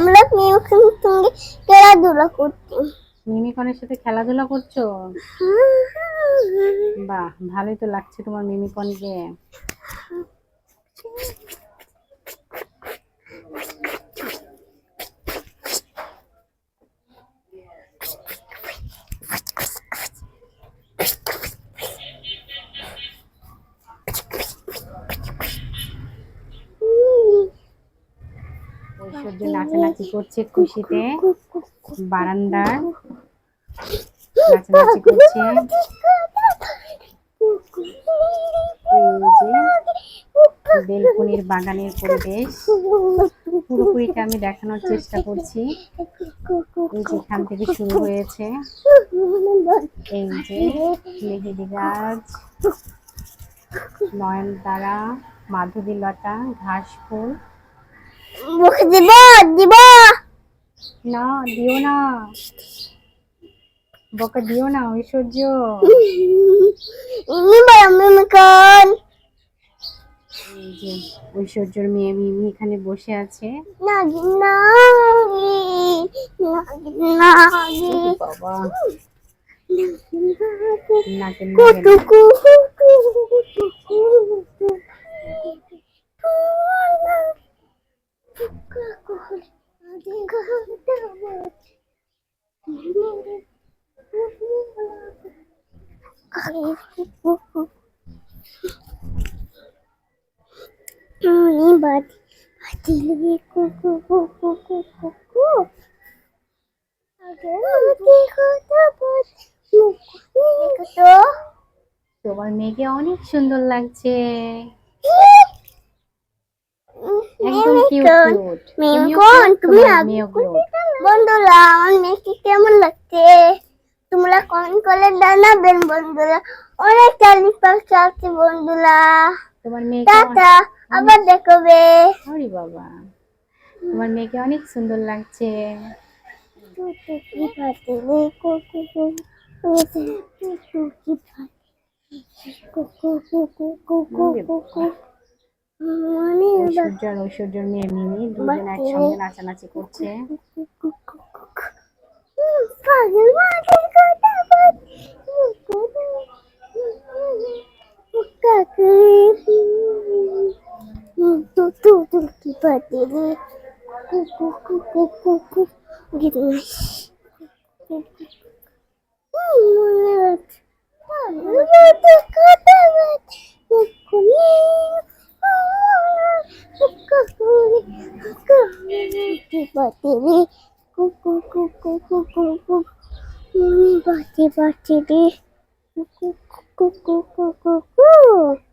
আমরা মিমিকনের সঙ্গে খেলাধুলা করছি মিমিকনের সাথে খেলাধুলা করছ? বাহ ভালোই তো লাগছে তোমার মিমিকনকে ঐশ্বর্য নাচানাচি করছে খুশিতে। বারান্দার নাচানাচি করছে। বেলকুনির বাগানের পরিবেশ। পুরোপুরিটা আমি দেখানোর চেষ্টা করছি। এই যে এখান থেকে শুরু হয়েছে। এই যে মেহেদি গাছ, নয়নতারা মাধবীলতা ঘাস ফুল মুখে দিব? দিব? না দিও না। বকা দিও না ঐশ্বর্য। ইনি বড় মিমিকন এই যে ঐশ্বর্যর মেয়ে মিমি এখানে বসে আছে। বাবা নাকের কুটু bati muku ni kata. তোমার মেয়েকে অনেক সুন্দর লাগছে। একদম কিউট কিউট মিমিকন তুমি বন্ধুরা আমার মেয়েকে কেমন লাগছে? তোমরা কমেন্ট করে জানাবেন বন্ধুরা। অনেক চালি পাখি আছে বন্ধুরা। তোমার মেয়েকে টাটা আবার দেখবে। আরে বাবা। তোমার মেয়েকে অনেক সুন্দর লাগছে। টুকি ফাটে রে কুকু কুকু টুকি ফাটে কুকু কুকু কুকু কুকু ঐশ্বর্য আর ঐশ্বর্যর মেয়ে মিমি দুজন একসঙ্গে নাচানাচি করছে। どうドキとーとィーで、ここ、ここ、ここ、受けてないし。うん、もうなって、あ、もうなって、こたまって、ここに、ああ、ここに、ここに、ドキパーティーで、ここ、ここ、ここ、ここ、ドキパーティーで、ここ、ここ、ここ、ここ、